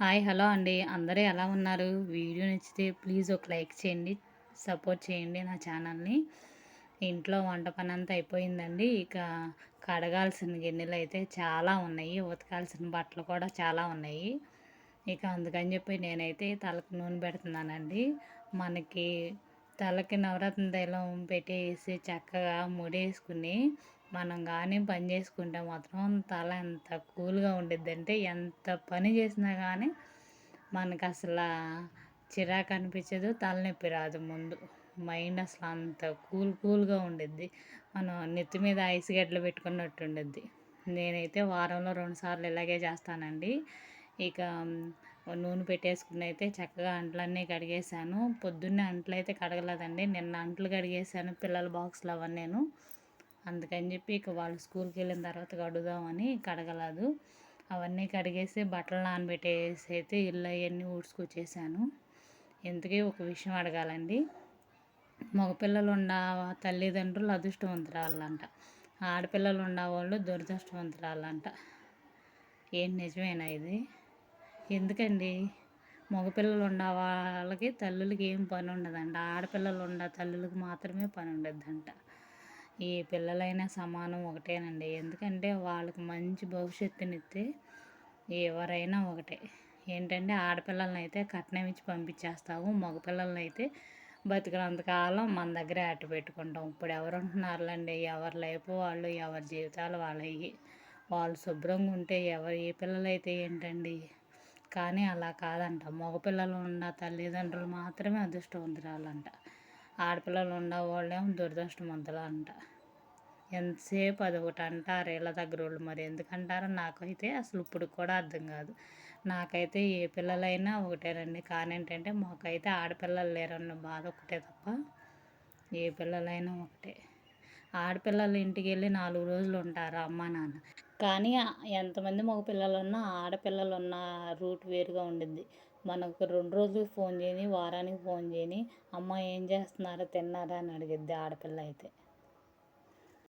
Hi hello అండి. అందరూ ఎలా ఉన్నారు? వీడియో నచ్చితే ప్లీజ్ ఒక లైక్ చేయండి సపోర్ట్ చేయండి నా ఛానల్ని. ఇంట్లో వంట పని అంతా అయిపోయిందండి. ఇక కడగాల్సిన గిన్నెలు అయితే చాలా ఉన్నాయి. ఉతకాల్సిన బట్టలు కూడా చాలా ఉన్నాయి. ఇక అందుకని చెప్పి నేనైతే తలకు నూనె పెడుతున్నానండి. మనకి తలకి నవరత్న తైలం పెట్టేసి చక్కగా ముడేసుకుని మనం కానీ పని చేసుకుంటే మాత్రం తల ఎంత కూల్గా ఉండిద్దంటే ఎంత పని చేసినా కానీ మనకు అసలు చిరాకు అనిపించదు తలనొప్పి రాదు ముందు. మైండ్ అసలు అంత కూల్ కూల్గా ఉండిద్ది. మనం నెత్తి మీద ఐస్ గడ్డలు పెట్టుకున్నట్టు ఉండిద్ది. నేనైతే వారంలో రెండు సార్లు ఇలాగే చేస్తానండి. ఇక నూనె పెట్టేసుకుని అయితే చక్కగా అంట్లన్నీ కడిగేసాను పొద్దున్నే అంట్లు అయితే కడగలేదండి. నిన్న అంట్లు కడిగేసాను పిల్లల బాక్స్లు అవన్నీ నేను అందుకని చెప్పి ఇక వాళ్ళు స్కూల్కి వెళ్ళిన తర్వాత కడుగుదామని కడగలేదు. అవన్నీ కడిగేసి బట్టలు నానబెట్టేసి అయితే ఇల్లు అవన్నీ ఊడ్చుకొచ్చేసాను. ఎందుకే ఒక విషయం అడగాలండి. మగపిల్లలు ఉన్న తల్లిదండ్రులు అదృష్టవంతురాలంట ఆడపిల్లలు ఉన్నవాళ్ళు దురదృష్టవంతురాలంట ఏం నిజమేనా ఇది? ఎందుకండి? మగపిల్లలు ఉన్న వాళ్ళకి తల్లులకి ఏం పని ఉండదంట ఆడపిల్లలు ఉన్న తల్లులకు మాత్రమే పని ఉండద్దంట ఈ పిల్లలైనా సమానం ఒకటేనండి. ఎందుకంటే వాళ్ళకి మంచి భవిష్యత్తునిస్తే ఎవరైనా ఒకటే. ఏంటంటే ఆడపిల్లలని అయితే కట్నం ఇచ్చి పంపించేస్తాము మగపిల్లలని అయితే బతికినంతకాలం మన దగ్గరే అట్టు పెట్టుకుంటాం. ఇప్పుడు ఎవరు ఉంటున్నారులేండి ఎవరి లైఫ్ వాళ్ళు ఎవరి జీవితాలు వాళ్ళవి వాళ్ళు శుభ్రంగా ఉంటే ఎవరు? ఏ పిల్లలైతే ఏంటండి? కానీ అలా కాదంట. మగపిల్లలు ఉన్న తల్లిదండ్రులు మాత్రమే అదృష్టవంతురాలంట. ఆడపిల్లలు ఉన్న దురదృష్టవంతులు అంట ఎంతసేపు అది ఒకటి అంటారు వీళ్ళ దగ్గర వాళ్ళు మరి ఎందుకంటారో నాకైతే అసలు ఇప్పుడు కూడా అర్థం కాదు. నాకైతే ఏ పిల్లలైనా ఒకటేనండి. కానీ ఏంటంటే మాకైతే ఆడపిల్లలు లేరన్న బాధ ఒకటే తప్ప ఏ పిల్లలైనా ఒకటే. ఆడపిల్లలు ఇంటికి వెళ్ళి నాలుగు రోజులు ఉంటారు అమ్మ నాన్న. కానీ ఎంతమంది మగ పిల్లలు ఉన్నా ఆడపిల్లలు ఉన్న రూట్ వేరుగా ఉండిద్ది. మనకు రెండు రోజులు ఫోన్ చేయని వారానికి ఫోన్ చేయని అమ్మ ఏం చేస్తున్నారో తిన్నారా అని అడిగిద్ది ఆడపిల్ల అయితే.